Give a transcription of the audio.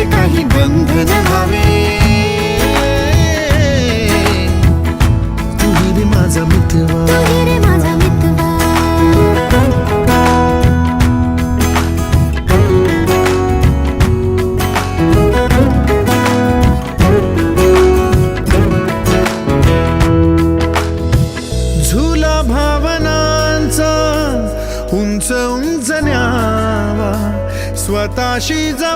त्याचे काही बंधन व्हावे तू रे माझा झुला भावनांचा उंच उंच न्यावा. स्वतःशी